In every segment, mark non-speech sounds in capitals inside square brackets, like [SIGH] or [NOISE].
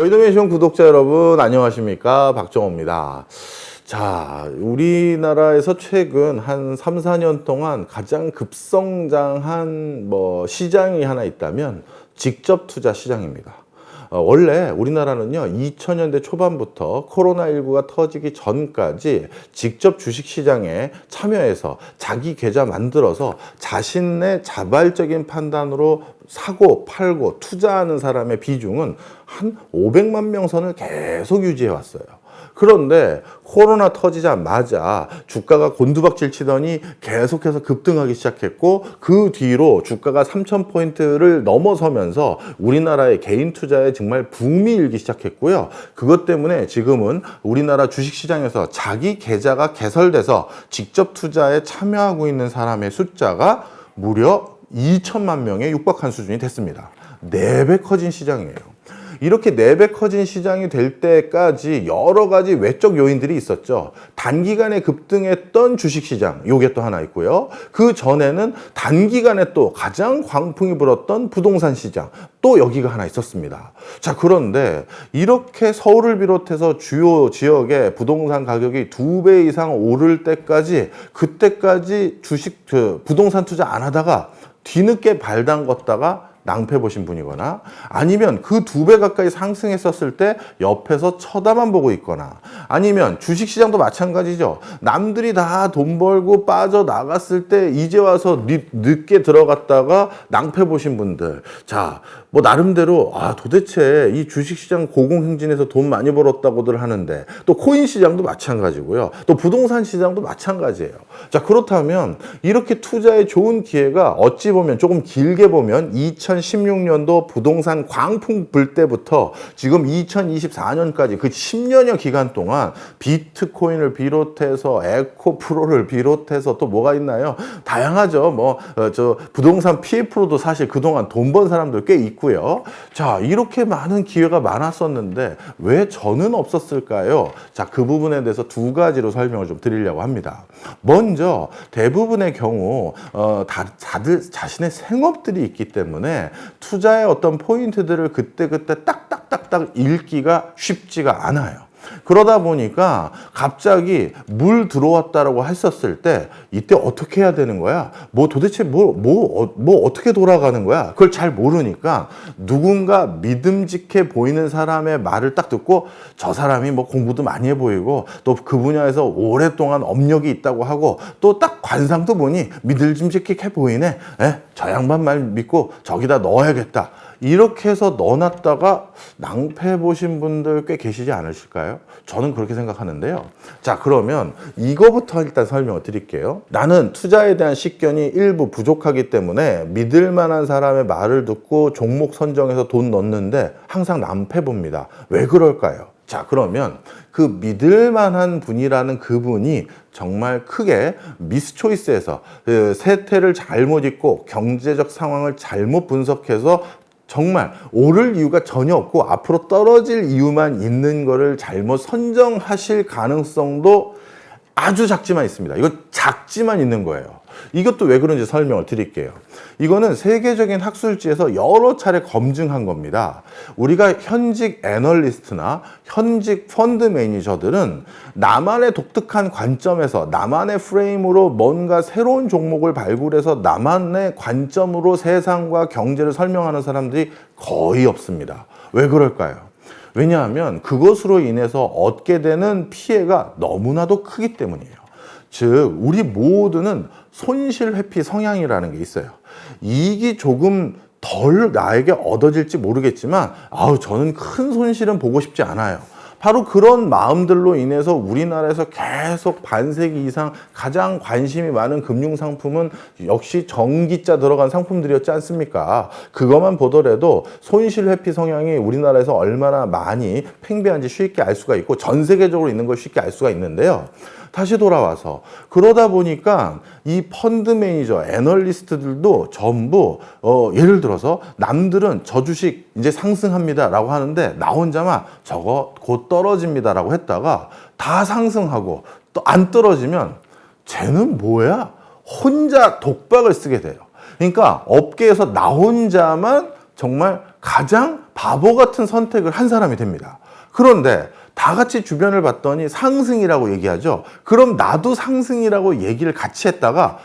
여의도맨션 구독자 여러분 안녕하십니까 박정호입니다. 자, 우리나라에서 최근 한 3, 4년 동안 가장 급성장한 뭐 시장이 하나 있다면 직접 투자 시장입니다. 어, 원래 우리나라는요, 2000년대 초반부터 코로나19가 터지기 전까지 직접 주식 시장에 참여해서 자기 계좌 만들어서 자신의 자발적인 판단으로 사고, 팔고, 투자하는 사람의 비중은 한 500만 명 선을 계속 유지해 왔어요. 그런데 코로나 터지자마자 주가가 곤두박질 치더니 계속해서 급등하기 시작했고 그 뒤로 주가가 3,000포인트를 넘어서면서 우리나라의 개인 투자에 정말 붐이 일기 시작했고요. 그것 때문에 지금은 우리나라 주식시장에서 자기 계좌가 개설돼서 직접 투자에 참여하고 있는 사람의 숫자가 무려 2천만 명에 육박한 수준이 됐습니다. 네배 커진 시장이에요. 이렇게 네배 커진 시장이 될 때까지 여러 가지 외적 요인들이 있었죠. 단기간에 급등했던 주식시장, 요게 또 하나 있고요. 그 전에는 단기간에 또 가장 광풍이 불었던 부동산 시장, 또 여기가 하나 있었습니다. 자, 그런데 이렇게 서울을 비롯해서 주요 지역의 부동산 가격이 두 배 이상 오를 때까지 그때까지 주식, 그 부동산 투자 안 하다가 뒤늦게 발 담궜다가 낭패 보신 분이거나 아니면 그 두 배 가까이 상승했었을 때 옆에서 쳐다만 보고 있거나 아니면 주식시장도 마찬가지죠. 남들이 다 돈 벌고 빠져 나갔을 때 이제 와서 늦, 늦게 들어갔다가 낭패 보신 분들. 자, 뭐 나름대로 아 도대체 이 주식시장 고공행진에서 돈 많이 벌었다고들 하는데 또 코인 시장도 마찬가지고요. 또 부동산 시장도 마찬가지예요. 자, 그렇다면 이렇게 투자에 좋은 기회가 어찌 보면 조금 길게 보면 2016년도 부동산 광풍 불 때부터 지금 2024년까지 그 10년여 기간 동안 비트코인을 비롯해서 에코 프로를 비롯해서 또 뭐가 있나요? 다양하죠. 뭐 저 부동산 PF로도 사실 그동안 돈 번 사람들 꽤 있고 요. 자, 이렇게 많은 기회가 많았었는데 왜 저는 없었을까요? 자, 그 부분에 대해서 두 가지로 설명을 좀 드리려고 합니다. 먼저 대부분의 경우 어, 다, 다들 자신의 생업들이 있기 때문에 투자의 어떤 포인트들을 그때그때 딱딱딱딱 읽기가 쉽지가 않아요. 그러다 보니까 갑자기 물 들어왔다라고 했었을 때 이때 어떻게 해야 되는 거야? 뭐 도대체 뭐, 뭐, 어, 뭐 어떻게 돌아가는 거야? 그걸 잘 모르니까 누군가 믿음직해 보이는 사람의 말을 딱 듣고 저 사람이 뭐 공부도 많이 해 보이고 또 그 분야에서 오랫동안 업력이 있다고 하고 또 딱 관상도 보니 믿음직해 보이네. 에? 저 양반 말 믿고 저기다 넣어야겠다. 이렇게 해서 넣어놨다가 낭패 보신 분들 꽤 계시지 않으실까요? 저는 그렇게 생각하는데요. 자, 그러면 이거부터 일단 설명을 드릴게요. 나는 투자에 대한 식견이 일부 부족하기 때문에 믿을 만한 사람의 말을 듣고 종목 선정해서 돈 넣는데 항상 낭패 봅니다. 왜 그럴까요? 자, 그러면 그 믿을 만한 분이라는 그분이 정말 크게 미스초이스에서 그 세태를 잘못 읽고 경제적 상황을 잘못 분석해서 정말 오를 이유가 전혀 없고 앞으로 떨어질 이유만 있는 거를 잘못 선정하실 가능성도 아주 작지만 있습니다. 이거 작지만 있는 거예요. 이것도 왜 그런지 설명을 드릴게요. 이거는 세계적인 학술지에서 여러 차례 검증한 겁니다. 우리가 현직 애널리스트나 현직 펀드 매니저들은 나만의 독특한 관점에서 나만의 프레임으로 뭔가 새로운 종목을 발굴해서 나만의 관점으로 세상과 경제를 설명하는 사람들이 거의 없습니다. 왜 그럴까요? 왜냐하면 그것으로 인해서 얻게 되는 피해가 너무나도 크기 때문이에요. 즉, 우리 모두는 손실 회피 성향이라는 게 있어요. 이익이 조금 덜 나에게 얻어질지 모르겠지만, 아우, 저는 큰 손실은 보고 싶지 않아요. 바로 그런 마음들로 인해서 우리나라에서 계속 반세기 이상 가장 관심이 많은 금융 상품은 역시 전기자 들어간 상품들이었지 않습니까? 그것만 보더라도 손실 회피 성향이 우리나라에서 얼마나 많이 팽배한지 쉽게 알 수가 있고 전 세계적으로 있는 걸 쉽게 알 수가 있는데요. 다시 돌아와서 그러다 보니까 이 펀드 매니저 애널리스트들도 전부 어 예를 들어서 남들은 저 주식 이제 상승합니다라고 하는데 나 혼자만 저거 곧 떨어집니다라고 했다가 다 상승하고 또 안 떨어지면 쟤는 뭐야? 혼자 독박을 쓰게 돼요. 그러니까 업계에서 나 혼자만 정말 가장 바보 같은 선택을 한 사람이 됩니다. 그런데 다 같이 주변을 봤더니 상승이라고 얘기하죠. 그럼 나도 상승이라고 얘기를 같이 했다가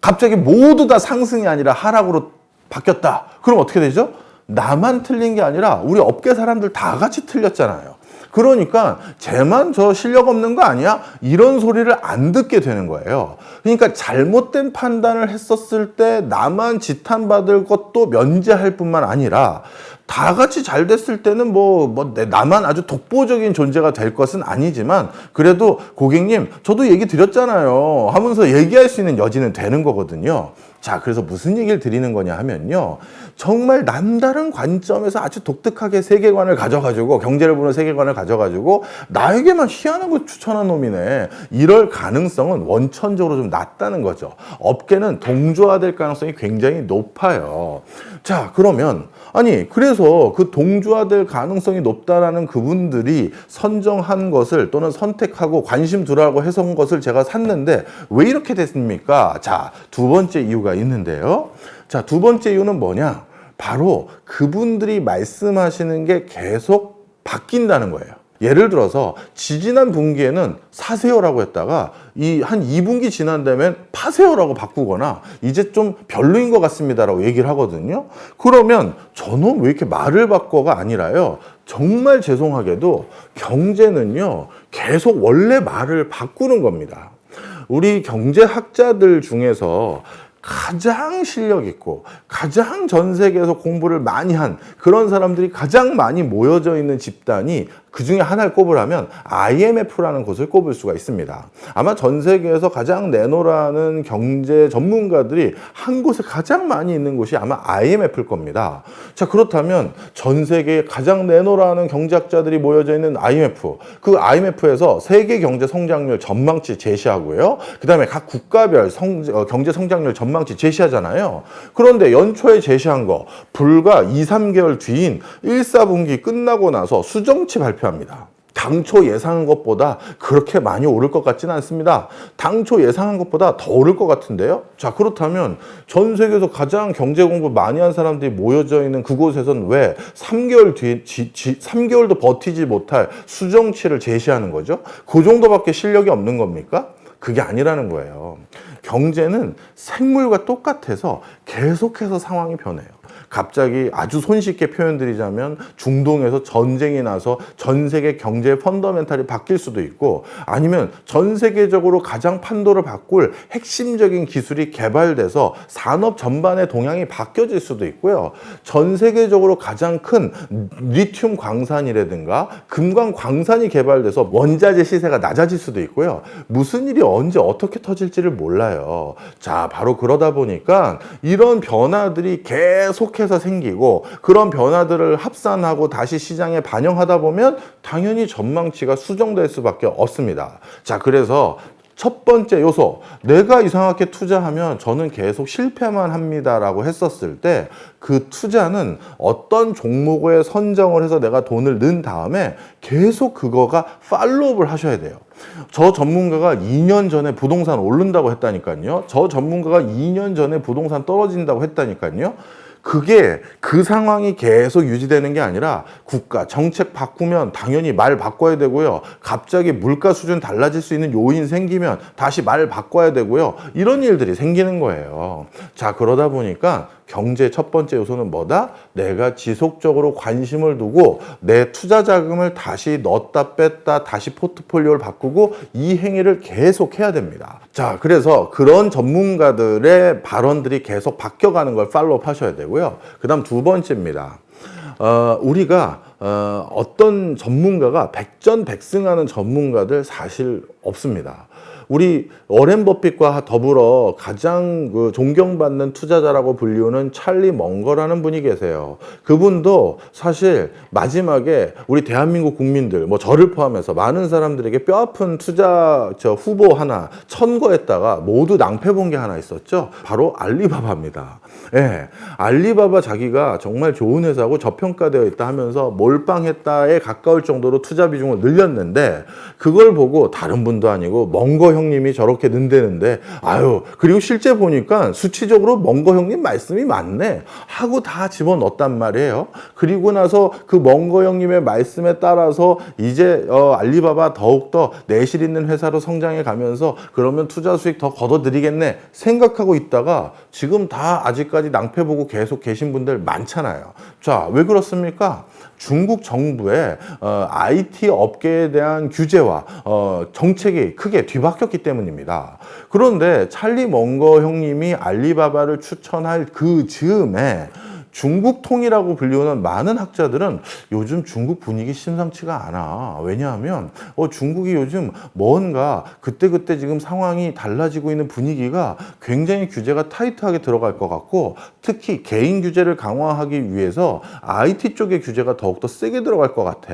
갑자기 모두 다 상승이 아니라 하락으로 바뀌었다. 그럼 어떻게 되죠? 나만 틀린 게 아니라 우리 업계 사람들 다 같이 틀렸잖아요. 그러니까 쟤만 저 실력 없는 거 아니야? 이런 소리를 안 듣게 되는 거예요. 그러니까 잘못된 판단을 했었을 때 나만 지탄받을 것도 면제할 뿐만 아니라 다 같이 잘 됐을 때는 뭐, 뭐, 내- 나만 아주 독보적인 존재가 될 것은 아니지만, 그래도 고객님, 저도 얘기 드렸잖아요. 하면서 얘기할 수 있는 여지는 되는 거거든요. 자, 그래서 무슨 얘기를 드리는 거냐 하면요. 정말 남다른 관점에서 아주 독특하게 세계관을 가져가지고, 경제를 보는 세계관을 가져가지고, 나에게만 희한한 거 추천한 놈이네. 이럴 가능성은 원천적으로 좀 낮다는 거죠. 업계는 동조화될 가능성이 굉장히 높아요. 자, 그러면, 아니, 그래서 그 동조화될 가능성이 높다라는 그분들이 선정한 것을 또는 선택하고 관심 두라고 해서 온 것을 제가 샀는데 왜 이렇게 됐습니까? 자, 두 번째 이유가 있는데요. 자, 두 번째 이유는 뭐냐? 바로 그분들이 말씀하시는 게 계속 바뀐다는 거예요. 예를 들어서 지지난 분기에는 사세요라고 했다가 이 한 2분기 지난 다음엔 파세요라고 바꾸거나 이제 좀 별로인 것 같습니다라고 얘기를 하거든요. 그러면 저는 왜 이렇게 말을 바꿔가 아니라요. 정말 죄송하게도 경제는요. 계속 원래 말을 바꾸는 겁니다. 우리 경제학자들 중에서 가장 실력 있고 가장 전 세계에서 공부를 많이 한 그런 사람들이 가장 많이 모여져 있는 집단이 그 중에 하나를 꼽으라면 IMF라는 곳을 꼽을 수가 있습니다. 아마 전 세계에서 가장 내노라는 경제 전문가들이 한 곳에 가장 많이 있는 곳이 아마 IMF일 겁니다. 자, 그렇다면 전 세계에 가장 내노라는 경제학자들이 모여져 있는 IMF. 그 IMF에서 세계 경제 성장률 전망치 제시하고요. 그 다음에 각 국가별 성, 어, 경제 성장률 전망치 제시하잖아요. 그런데 연초에 제시한 거 불과 2, 3개월 뒤인 1, 4분기 끝나고 나서 수정치 발표 합니다. 당초 예상한 것보다 그렇게 많이 오를 것 같지는 않습니다. 당초 예상한 것보다 더 오를 것 같은데요. 자, 그렇다면 전 세계에서 가장 경제 공부 많이 한 사람들이 모여져 있는 그곳에서는 왜 3개월 뒤, 지, 지, 3개월도 버티지 못할 수정치를 제시하는 거죠? 그 정도밖에 실력이 없는 겁니까? 그게 아니라는 거예요. 경제는 생물과 똑같아서 계속해서 상황이 변해요. 갑자기 아주 손쉽게 표현드리자면 중동에서 전쟁이 나서 전 세계 경제 펀더멘탈이 바뀔 수도 있고 아니면 전 세계적으로 가장 판도를 바꿀 핵심적인 기술이 개발돼서 산업 전반의 동향이 바뀌어질 수도 있고요. 전 세계적으로 가장 큰 리튬 광산이라든가 금광 광산이 개발돼서 원자재 시세가 낮아질 수도 있고요. 무슨 일이 언제 어떻게 터질지를 몰라요. 자, 바로 그러다 보니까 이런 변화들이 계속해 서 생기고 그런 변화들을 합산하고 다시 시장에 반영하다 보면 당연히 전망치가 수정될 수밖에 없습니다. 자, 그래서 첫 번째 요소, 내가 이상하게 투자하면 저는 계속 실패만 합니다라고 했었을 때 그 투자는 어떤 종목에 선정을 해서 내가 돈을 넣은 다음에 계속 그거가 팔로우를 하셔야 돼요. 저 전문가가 2년 전에 부동산 오른다고 했다니까요. 저 전문가가 2년 전에 부동산 떨어진다고 했다니까요. 그게 그 상황이 계속 유지되는 게 아니라 국가 정책 바꾸면 당연히 말 바꿔야 되고요. 갑자기 물가 수준 달라질 수 있는 요인 생기면 다시 말 바꿔야 되고요. 이런 일들이 생기는 거예요. 자, 그러다 보니까 경제 첫 번째 요소는 뭐다? 내가 지속적으로 관심을 두고 내 투자 자금을 다시 넣었다 뺐다 다시 포트폴리오를 바꾸고 이 행위를 계속 해야 됩니다. 자, 그래서 그런 전문가들의 발언들이 계속 바뀌어가는 걸 팔로우 하셔야 되고요. 그 다음 두 번째입니다. 어, 우리가 어, 어떤 전문가가 백전백승하는 전문가들 사실 없습니다. 우리 워렌 버핏과 더불어 가장 그 존경받는 투자자라고 불리우는 찰리 멍거라는 분이 계세요. 그분도 사실 마지막에 우리 대한민국 국민들, 뭐 저를 포함해서 많은 사람들에게 뼈아픈 투자 저 후보 하나 천거했다가 모두 낭패 본 게 하나 있었죠. 바로 알리바바입니다. 예, 알리바바 자기가 정말 좋은 회사고 저평가되어 있다 하면서 몰 몰빵했다에 가까울 정도로 투자 비중을 늘렸는데 그걸 보고 다른 분도 아니고 멍거 형 님이 저렇게 는대는데 아유 그리고 실제 보니까 수치적으로 멍거 형님 말씀이 맞네 하고 다 집어넣었단 말이에요. 그리고 나서 그 멍거 형님의 말씀에 따라서 이제 어, 알리바바 더욱더 내실 있는 회사로 성장해 가면서 그러면 투자 수익 더 걷어들이겠네 생각하고 있다가 지금 다 아직까지 낭패 보고 계속 계신 분들 많잖아요. 자, 왜 그렇습니까? 중국 정부의 어, IT 업계에 대한 규제와 어, 정책이 크게 뒤바뀌었기 때문입니다. 그런데 찰리 멍거 형님이 알리바바를 추천할 그 즈음에 중국 통이라고 불리우는 많은 학자들은 요즘 중국 분위기 심상치가 않아. 왜냐하면 어, 중국이 요즘 뭔가 그때그때 지금 상황이 달라지고 있는 분위기가 굉장히 규제가 타이트하게 들어갈 것 같고 특히 개인 규제를 강화하기 위해서 IT 쪽의 규제가 더욱더 세게 들어갈 것 같아.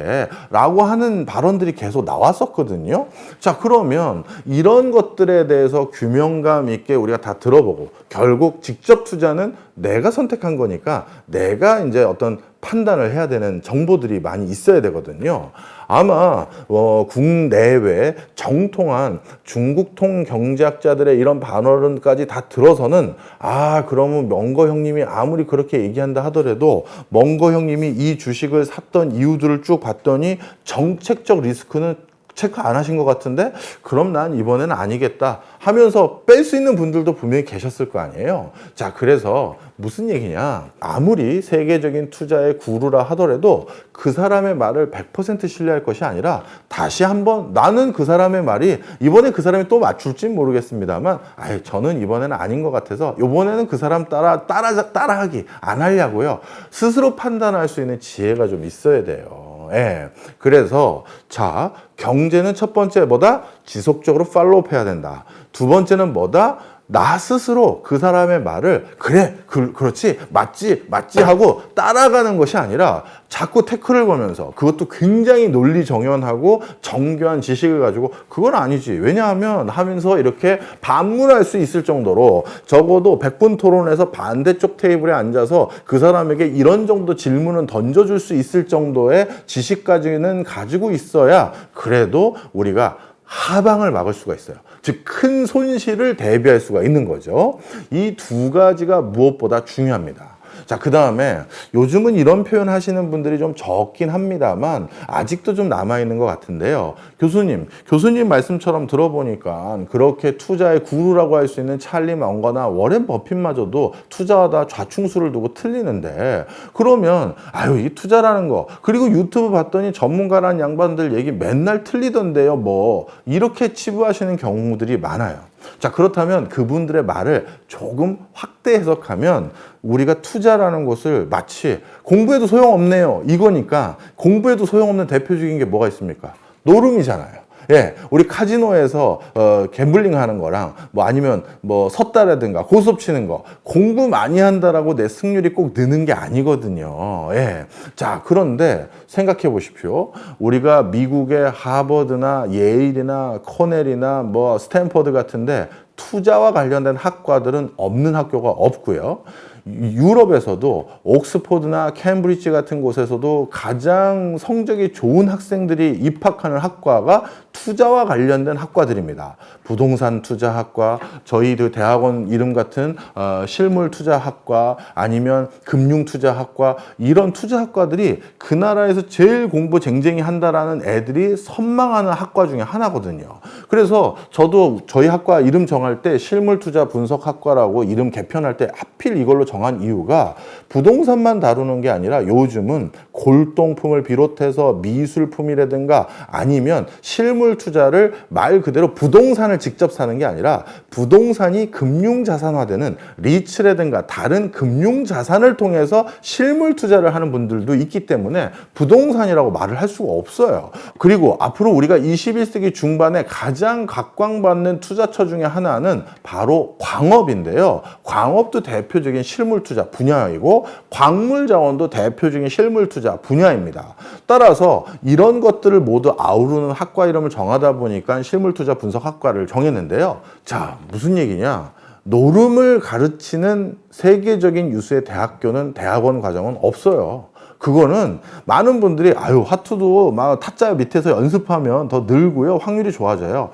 라고 하는 발언들이 계속 나왔었거든요. 자, 그러면 이런 것들에 대해서 규명감 있게 우리가 다 들어보고 결국 직접 투자는 내가 선택한 거니까 내가 이제 어떤 판단을 해야 되는 정보들이 많이 있어야 되거든요. 아마 어, 국내외 정통한 중국통 경제학자들의 이런 반언까지 다 들어서는 아 그러면 멍거 형님이 아무리 그렇게 얘기한다 하더라도 멍거 형님이 이 주식을 샀던 이유들을 쭉 봤더니 정책적 리스크는 체크 안 하신 것 같은데 그럼 난 이번에는 아니겠다 하면서 뺄 수 있는 분들도 분명히 계셨을 거 아니에요. 자, 그래서 무슨 얘기냐? 아무리 세계적인 투자의 구루라 하더라도 그 사람의 말을 100% 신뢰할 것이 아니라 다시 한번 나는 그 사람의 말이 이번에 그 사람이 또 맞출진 모르겠습니다만 아예 저는 이번에는 아닌 것 같아서 이번에는 그 사람 따라 따라 따라하기 안 하려고요. 스스로 판단할 수 있는 지혜가 좀 있어야 돼요. 예. 그래서 자 경제는 첫 번째 뭐다 지속적으로 팔로우업 해야 된다. 두 번째는 뭐다 나 스스로 그 사람의 말을 그래 그, 그렇지 맞지 맞지 하고 따라가는 것이 아니라 자꾸 태클을 거면서 그것도 굉장히 논리 정연하고 정교한 지식을 가지고 그건 아니지 왜냐하면 하면서 이렇게 반문할 수 있을 정도로 적어도 100분 토론에서 반대쪽 테이블에 앉아서 그 사람에게 이런 정도 질문은 던져줄 수 있을 정도의 지식까지는 가지고 있어야 그래도 우리가 하방을 막을 수가 있어요. 즉, 큰 손실을 대비할 수가 있는 거죠. 이 두 가지가 무엇보다 중요합니다. 자, 그 다음에 요즘은 이런 표현 하시는 분들이 좀 적긴 합니다만 아직도 좀 남아있는 것 같은데요. 교수님, 교수님 말씀처럼 들어보니까 그렇게 투자의 구루라고 할 수 있는 찰리 멍거나 워렌 버핏마저도 투자하다 좌충수를 두고 틀리는데 그러면 아유, 이 투자라는 거 그리고 유튜브 봤더니 전문가라는 양반들 얘기 맨날 틀리던데요. 뭐 이렇게 치부하시는 경우들이 많아요. 자, 그렇다면 그분들의 말을 조금 확대 해석하면 우리가 투자라는 것을 마치 공부해도 소용없네요. 이거니까 공부해도 소용없는 대표적인 게 뭐가 있습니까? 노름이잖아요. 예, 우리 카지노에서 어, 갬블링 하는 거랑 뭐 아니면 뭐 섰다라든가 고스톱 치는 거 공부 많이 한다라고 내 승률이 꼭 느는 게 아니거든요. 예. 자, 그런데 생각해 보십시오. 우리가 미국의 하버드나 예일이나 코넬이나 뭐 스탠퍼드 같은데 투자와 관련된 학과들은 없는 학교가 없고요. 유럽에서도 옥스포드나 캠브리지 같은 곳에서도 가장 성적이 좋은 학생들이 입학하는 학과가 투자와 관련된 학과들입니다. 부동산 투자학과, 저희들 대학원 이름 같은 어, 실물 투자학과 아니면 금융 투자학과 이런 투자학과들이 그 나라에서 제일 공부 쟁쟁이 한다라는 애들이 선망하는 학과 중에 하나거든요. 그래서 저도 저희 학과 이름 정할 때 실물 투자 분석 학과라고 이름 개편할 때 하필 이걸로 정한 이유가 부동산만 다루는 게 아니라 요즘은 골동품을 비롯해서 미술품이라든가 아니면 실물 투자를 말 그대로 부동산을 직접 사는 게 아니라 부동산이 금융 자산화되는 리츠라든가 다른 금융 자산을 통해서 실물 투자를 하는 분들도 있기 때문에 부동산이라고 말을 할 수가 없어요. 그리고 앞으로 우리가 21세기 중반에 가장 각광받는 투자처 중에 하나는 바로 광업인데요. 광업도 대표적인 실물 투자 분야이고 광물 자원도 대표적인 실물 투자 분야입니다. 따라서 이런 것들을 모두 아우르는 학과 이름을 정하다 보니까 실물 투자 분석 학과를 정했는데요. 자, 무슨 얘기냐? 노름을 가르치는 세계적인 유수의 대학교는 대학원 과정은 없어요. 그거는 많은 분들이 아유 화투도 막 타짜 밑에서 연습하면 더 늘고요 확률이 좋아져요.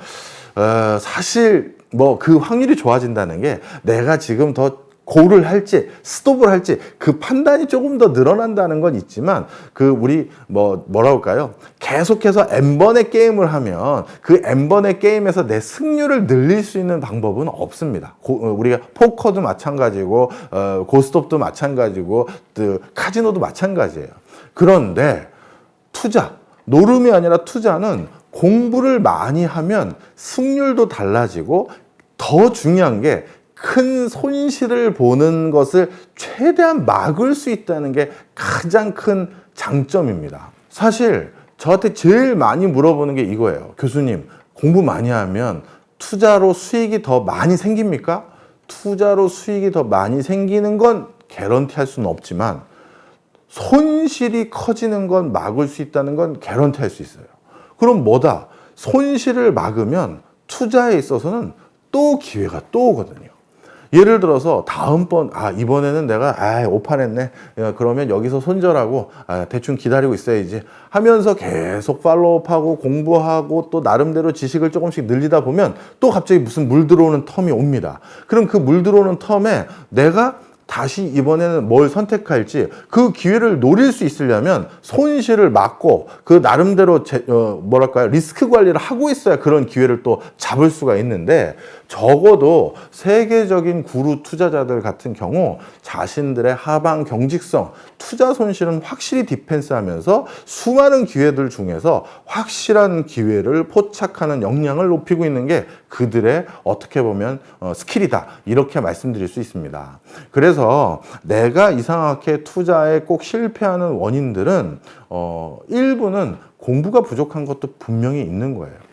어, 사실 뭐 그 확률이 좋아진다는 게 내가 지금 더 고를 할지 스톱을 할지 그 판단이 조금 더 늘어난다는 건 있지만 그 우리 뭐 뭐라 할까요? 계속해서 n 번의 게임을 하면 그 n 번의 게임에서 내 승률을 늘릴 수 있는 방법은 없습니다. 고- 어, 우리가 포커도 마찬가지고 어, 고스톱도 마찬가지고 그 카지노도 마찬가지예요. 그런데 투자, 노름이 아니라 투자는 공부를 많이 하면 승률도 달라지고 더 중요한 게 큰 손실을 보는 것을 최대한 막을 수 있다는 게 가장 큰 장점입니다. 사실 저한테 제일 많이 물어보는 게 이거예요. 교수님, 공부 많이 하면 투자로 수익이 더 많이 생깁니까? 투자로 수익이 더 많이 생기는 건 개런티 할 수는 없지만 손실이 커지는 건 막을 수 있다는 건 개런티 할 수 있어요. 그럼 뭐다? 손실을 막으면 투자에 있어서는 또 기회가 또 오거든요. 예를 들어서 다음번 아 이번에는 내가 아 오판했네. 야, 그러면 여기서 손절하고 아, 대충 기다리고 있어야지 하면서 계속 팔로우하고 공부하고 또 나름대로 지식을 조금씩 늘리다 보면 또 갑자기 무슨 물 들어오는 텀이 옵니다. 그럼 그 물 들어오는 텀에 내가 다시 이번에는 뭘 선택할지 그 기회를 노릴 수 있으려면 손실을 막고 그 나름대로 제, 어, 뭐랄까요 리스크 관리를 하고 있어야 그런 기회를 또 잡을 수가 있는데 적어도 세계적인 구루 투자자들 같은 경우 자신들의 하방 경직성 투자 손실은 확실히 디펜스하면서 수많은 기회들 중에서 확실한 기회를 포착하는 역량을 높이고 있는 게 그들의 어떻게 보면 어, 스킬이다 이렇게 말씀드릴 수 있습니다. 그래서 내가 이상하게 투자에 꼭 실패하는 원인들은 어, 일부는 공부가 부족한 것도 분명히 있는 거예요.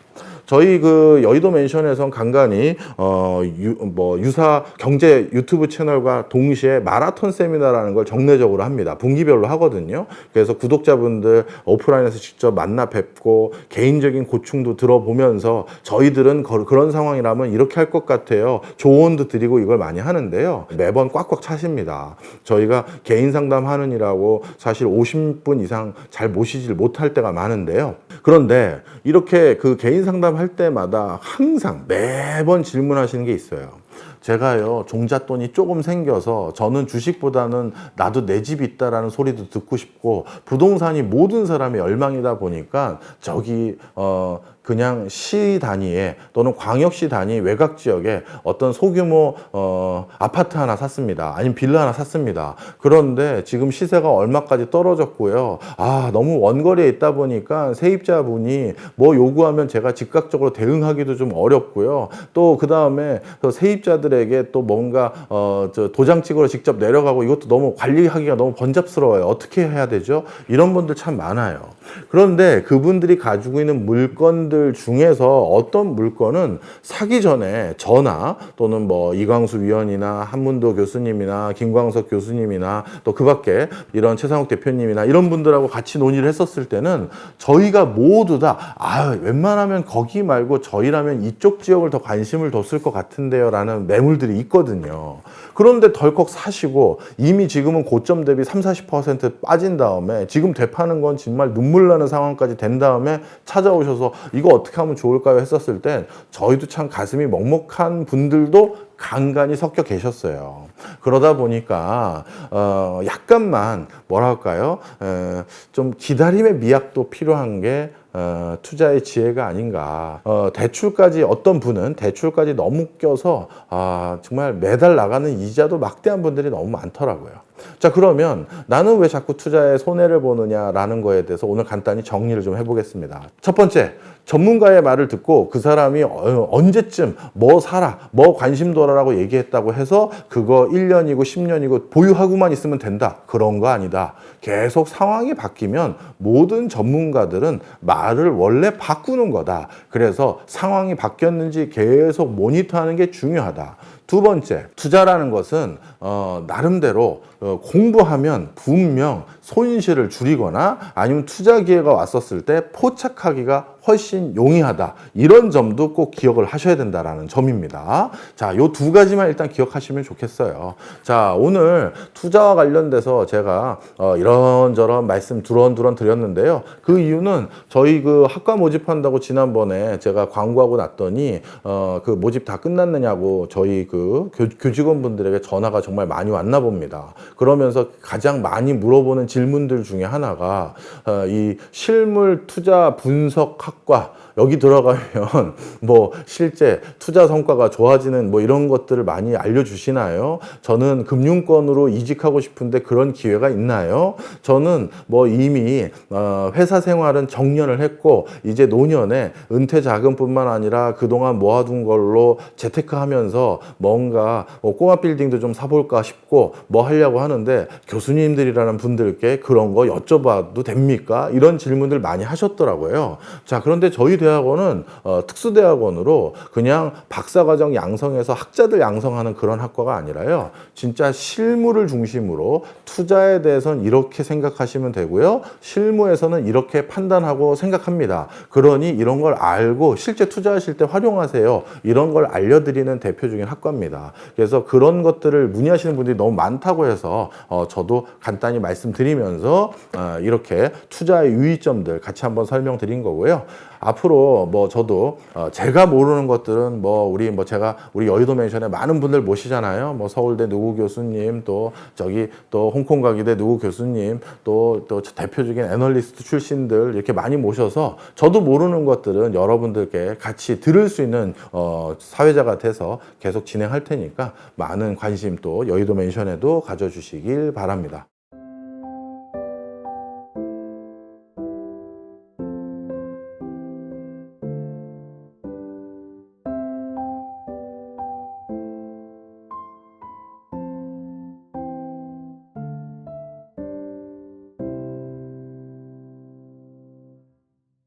저희 그 여의도 맨션에선 간간히 어뭐 유사 경제 유튜브 채널과 동시에 마라톤 세미나라는 걸 정례적으로 합니다. 분기별로 하거든요. 그래서 구독자분들 오프라인에서 직접 만나 뵙고 개인적인 고충도 들어보면서 저희들은 거- 그런 상황이라면 이렇게 할 것 같아요. 조언도 드리고 이걸 많이 하는데요. 매번 꽉꽉 차십니다. 저희가 개인 상담하느니라고 사실 50분 이상 잘 모시질 못할 때가 많은데요. 그런데 이렇게 그 개인 상담 할 때마다 항상 매번 질문하시는 게 있어요. 제가요 종잣돈이 조금 생겨서 저는 주식보다는 나도 내 집 있다라는 소리도 듣고 싶고 부동산이 모든 사람의 열망이다 보니까 저기 어 그냥 시 단위에 또는 광역시 단위 외곽 지역에 어떤 소규모 어 아파트 하나 샀습니다. 아니면 빌라 하나 샀습니다. 그런데 지금 시세가 얼마까지 떨어졌고요. 아 너무 원거리에 있다 보니까 세입자분이 뭐 요구하면 제가 즉각적으로 대응하기도 좀 어렵고요. 또 그 다음에 세입자들에게 또 뭔가 어저 도장 찍으러 직접 내려가고 이것도 너무 관리하기가 너무 번잡스러워요. 어떻게 해야 되죠? 이런 분들 참 많아요. 그런데 그분들이 가지고 있는 물건 들 중에서 어떤 물건은 사기 전에 저나 또는 뭐 이광수 위원이나 한문도 교수님이나 김광석 교수님이나 또 그 밖에 이런 최상욱 대표님이나 이런 분들하고 같이 논의를 했었을 때는 저희가 모두 다 아, 웬만하면 거기 말고 저희라면 이쪽 지역을 더 관심을 뒀을 것 같은데요 라는 매물들이 있거든요. 그런데 덜컥 사시고 이미 지금은 고점 대비 3, 40% 빠진 다음에 지금 되파는 건 정말 눈물 나는 상황까지 된 다음에 찾아오셔서 이거 어떻게 하면 좋을까요 했었을 땐 저희도 참 가슴이 먹먹한 분들도 간간히 섞여 계셨어요. 그러다 보니까 어 약간만 뭐랄까요? 에, 좀 기다림의 미학도 필요한 게 어, 투자의 지혜가 아닌가. 어, 대출까지 어떤 분은 대출까지 너무 껴서 아, 정말 매달 나가는 이자도 막대한 분들이 너무 많더라고요. 자, 그러면 나는 왜 자꾸 투자에 손해를 보느냐라는 거에 대해서 오늘 간단히 정리를 좀 해보겠습니다. 첫 번째, 전문가의 말을 듣고 그 사람이 어, 언제쯤 뭐 사라, 뭐 관심 둬라라고 얘기했다고 해서 그거 1년이고 10년이고 보유하고만 있으면 된다. 그런 거 아니다. 계속 상황이 바뀌면 모든 전문가들은 말을 원래 바꾸는 거다. 그래서 상황이 바뀌었는지 계속 모니터하는 게 중요하다. 두 번째, 투자라는 것은 어, 나름대로 어, 공부하면 분명 손실을 줄이거나 아니면 투자 기회가 왔었을 때 포착하기가 훨씬 용이하다. 이런 점도 꼭 기억을 하셔야 된다라는 점입니다. 자, 요 두 가지만 일단 기억하시면 좋겠어요. 자, 오늘 투자와 관련돼서 제가 어, 이런저런 말씀 두런두런 드렸는데요. 그 이유는 저희 그 학과 모집한다고 지난번에 제가 광고하고 났더니 어, 그 모집 다 끝났느냐고 저희 그 교, 교직원분들에게 전화가 정말 많이 왔나 봅니다. 그러면서 가장 많이 물어보는 질문들 중에 하나가 어, 이 실물 투자 분석 학과 여기 들어가면 [LAUGHS] 뭐 실제 투자 성과가 좋아지는 뭐 이런 것들을 많이 알려주시나요? 저는 금융권으로 이직하고 싶은데 그런 기회가 있나요? 저는 뭐 이미 어, 회사 생활은 정년을 했고 이제 노년에 은퇴 자금뿐만 아니라 그동안 모아둔 걸로 재테크하면서 뭔가 뭐 꼬마 빌딩도 좀 사볼까 싶고 뭐 하려고 하는데 교수님들이라는 분들께 그런 거 여쭤봐도 됩니까? 이런 질문들 많이 하셨더라고요. 자 그런데 저희 대학원은 어, 특수대학원으로 그냥 박사과정 양성해서 학자들 양성하는 그런 학과가 아니라요. 진짜 실무를 중심으로 투자에 대해서는 이렇게 생각하시면 되고요. 실무에서는 이렇게 판단하고 생각합니다. 그러니 이런 걸 알고 실제 투자하실 때 활용하세요. 이런 걸 알려드리는 대표적인 학과입니다. 그래서 그런 것들을 문의하시는 분들이 너무 많다고 해서 어, 저도 간단히 말씀드리면서 어, 이렇게 투자의 유의점들 같이 한번 설명드린 거고요. 앞으로 뭐 저도 어, 제가 모르는 것들은 뭐 우리 뭐 제가 우리 여의도 맨션에 많은 분들 모시잖아요. 뭐 서울대 누구 교수님 또 저기 또 홍콩 가기대 누구 교수님 또 또 대표적인 애널리스트 출신들 이렇게 많이 모셔서 저도 모르는 것들은 여러분들께 같이 들을 수 있는 어, 사회자가 돼서 계속 진행할 테니까 많은 관심 또 여의도 맨션에도 가져주시길 바랍니다.